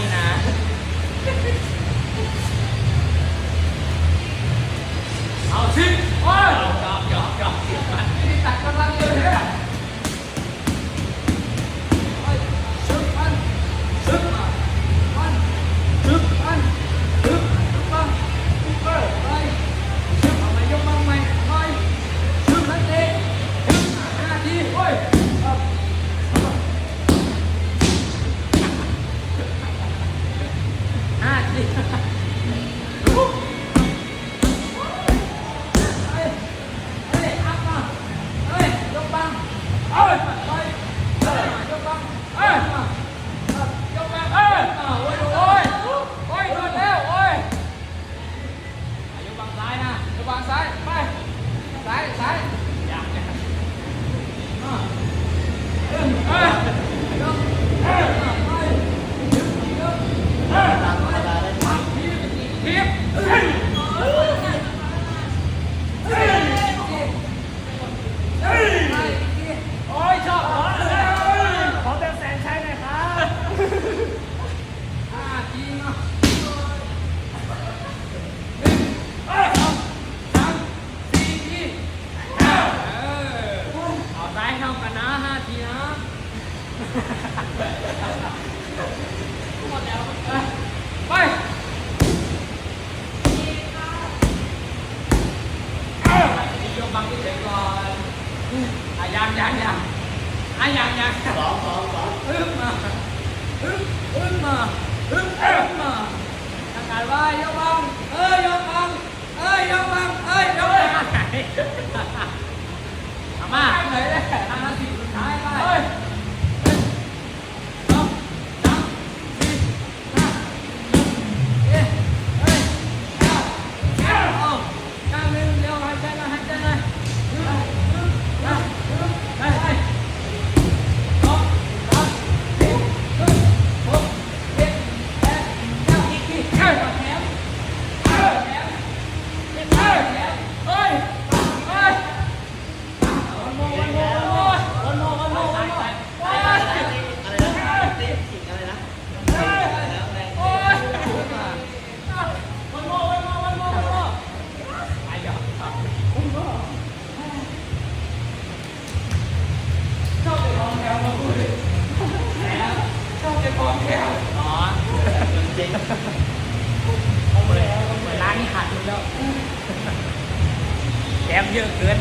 นี้นะ เอาชิมโอ้ย ซ้ายนะระวังซ้าย ไป ซ้าย ซ้ายอยาเนะครับเออ อย่างอย่างอย่างอะอย่างอย่างสองสองสองอึ้งมาอึ้งอึ้งมาอึ้งอึ้งมาทำงานว่าเยอะว่า อ๋อจริงเหมือนร้านนี่ขาดทุนแล้วแถมเยอะเกิน